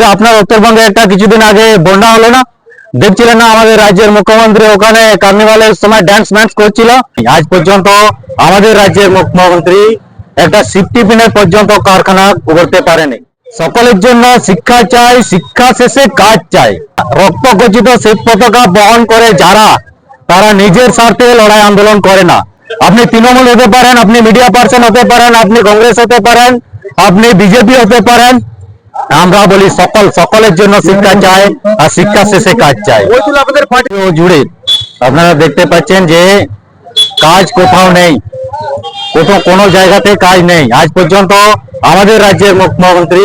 মন্দির আপনার উত্তরবঙ্গে একটা কিছুদিন আগে বন্যা হলো না। দেখছিলেন না আমাদের রাজ্যের মুখ্যমন্ত্রী ওখানে কার্নিভালের সময় ড্যান্স ম্যান্স করছিল। আজ পর্যন্ত আমাদের রাজ্যের মুখ্যমন্ত্রী একটা সিফটি পিনের পর্যন্ত কারখানা করতে পারেনি। সকলের জন্য শিক্ষা চাই, শিক্ষা শেষে কাজ চাই। রক্ত গচিত শ্বেত পতাকা বহন করে যারা, তারা নিজের স্বার্থে লড়াই আন্দোলন করে না। আপনি তৃণমূল হতে পারেন, আপনি মিডিয়া পার্সন হতে পারেন, আপনি কংগ্রেস হতে পারেন, আপনি বিজেপি হতে পারেন আমরা বলি সকল, সকলের জন্য শিক্ষা চাই আর শিক্ষা শেষে কাজ চাই। জুড়ে, আপনারা দেখতে পাচ্ছেন যে কাজ কোথাও নেই, কোথাও কোনো জায়গাতে কাজ নেই। আজ পর্যন্ত আমাদের রাজ্যের মুখ্যমন্ত্রী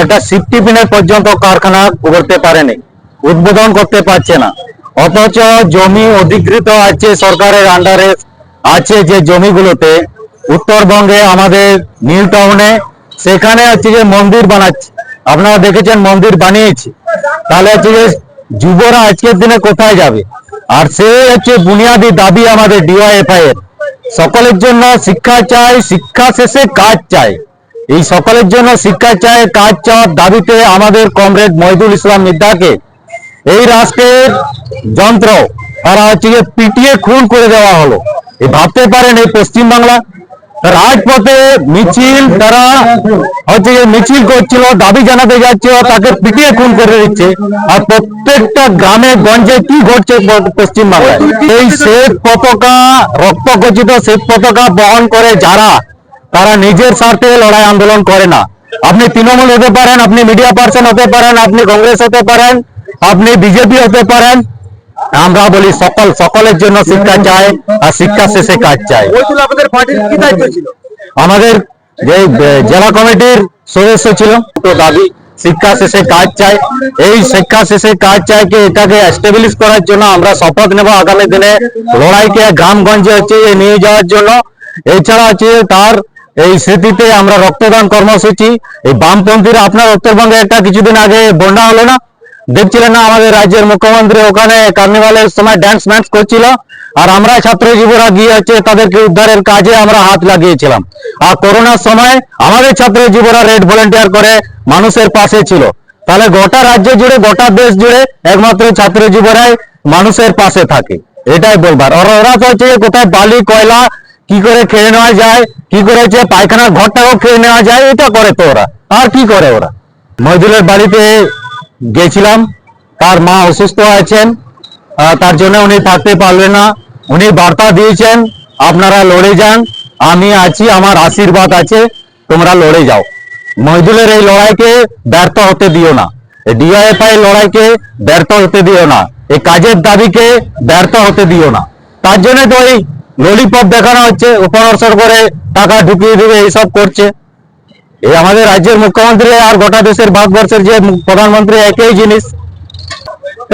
একটা সিফটি পিনের পর্যন্ত কারখানা করতে পারেনি, উদ্বোধন করতে পারছে না। অথচ জমি অধিকৃত আছে সরকারের আন্ডারে আছে যে জমিগুলোতে। উত্তরবঙ্গে আমাদের নিউ টাউনে, সেখানে হচ্ছে যে মন্দির বানাচ্ছে। আপনারা দেখেছেন মন্দির বানিয়েছে। তাহলে হচ্ছে যে যুবরা আজকের দিনে কোথায় যাবে? আর সে হচ্ছে বুনিয়াদি দাবি আমাদের ডিওয়াইএফআই এর। সকলের জন্য শিক্ষা চাই, শিক্ষা শেষে কাজ চাই। এই সকলের জন্য শিক্ষা চাই, কাজ চাওয়ার দাবিতে আমাদের কমরেড মহিদুল ইসলাম মিদ্দাকে এই রাষ্ট্রের যন্ত্র, তারা হচ্ছে পিটিয়ে খুন করে দেওয়া হলো। ভাবতে পারেন এই পশ্চিমবাংলা রাজপথে মিছিল তারা হচ্ছে মিছিল করছিল, দাবি জানাতে যাচ্ছিল, তাকে পিটিয়ে খুন করে দিচ্ছে। আর প্রত্যেকটা গ্রামে, গঞ্জে কি ঘটছে পশ্চিমবাংলায় এই শ্বেত পতাকা রক্তগচিত শ্বেত পতাকা বহন করে যারা, তারা নিজের স্বার্থে লড়াই আন্দোলন করে না। আপনি তৃণমূল হতে পারেন, আপনি মিডিয়া পার্সন হতে পারেন, আপনি কংগ্রেস হতে পারেন, আপনি বিজেপি হতে পারেন আমরা বলি সকল সকলের জন্য শিক্ষা চাই আর শিক্ষা শেষে কাজ চাই। পার্টির কি দায়িত্ব ছিল? আমাদের যে জেলা কমিটির সদস্য ছিল তো দাবি শিক্ষা শেষে কাজ চাই। এই শিক্ষা শেষে কাজ চাইকে এটাকে এস্টাবলিশ করার জন্য আমরা শপথ নেব আগামী দিনে লড়াইকে গ্রামগঞ্জে হচ্ছে নিয়ে যাওয়ার জন্য। এছাড়া হচ্ছে তার এই স্মৃতিতে আমরা রক্তদান কর্মসূচি। এই বামপন্থীরা আপনার উত্তরবঙ্গে একটা কিছুদিন আগে বন্যা হলো না? দেখছিলেন না আমাদের রাজ্যের মুখ্যমন্ত্রী ওখানে কার্নিভালের সময় ড্যান্স ম্যান্স করছিল? আর আমরা ছাত্র যুবরা গিয়ে হচ্ছে তাদেরকে উদ্ধারের কাজে আমরা হাত লাগিয়েছিলাম। আর করোনার সময় আমাদের ছাত্র যুবরা রেড ভলেন্টিয়ার করে মানুষের পাশে ছিল। তাহলে গোটা রাজ্য জুড়ে, গোটা দেশ জুড়ে একমাত্র ছাত্র যুবরাই মানুষের পাশে থাকে। এটাই বলবার। আর ওরা তো হচ্ছে কোথায় বালি, কয়লা, কি করে খেয়ে নেওয়া যায়, কি করে হচ্ছে পায়খানার ঘরটাও খেয়ে নেওয়া যায়, এটা করে তো ওরা। আর কি করে ওরা? মজদুরের বাড়িতে গেছিলাম। তার মা অসুস্থ আছেন তার জন্য উনি থাকতে পারলেন না। উনি বার্তা দিয়েছেন, আপনারা লড়ে যান, আমি আছি, আমার আশীর্বাদ আছে, তোমরা লড়ে যাও। মহিদুলের এই লড়াইকে ব্যর্থ হতে দিও না। ডিআইএফআই লড়াইকে ব্যর্থ হতে দিও না। এই কাজের দাবিকে ব্যর্থ হতে দিও না। তার জন্য তো এই ললিপপ দেখানো হচ্ছে, উপনর্সর করে টাকা ঢুকিয়ে দিবে, এইসব করছে। এই আমাদের রাজ্যের মুখ্যমন্ত্রী আর গোটা দেশের ভারতবর্ষের যে প্রধানমন্ত্রী একই জিনিস,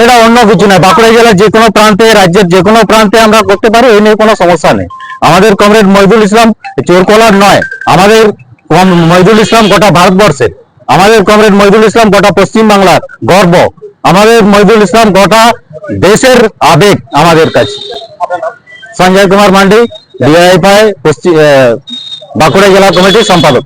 এটা অন্য কিছু নয়। বাঁকুড়া জেলার যে কোনো প্রান্তে, রাজ্যের যে কোনো প্রান্তে আমরা করতে পারি, এই নিয়ে কোনো সমস্যা নেই। আমাদের কমরেড মহিদুল ইসলাম চোরকলার নয়, আমাদের মহিদুল ইসলাম গোটা ভারতবর্ষের আমাদের কমরেড মহিদুল ইসলাম গোটা পশ্চিম বাংলার গর্ব। আমাদের মহিদুল ইসলাম গোটা দেশের আবেগ আমাদের কাছে। সঞ্জয় কুমার মান্ডি ডিআইএফআই পশ্চিম বাঁকুড়া জেলা কমিটির সম্পাদক।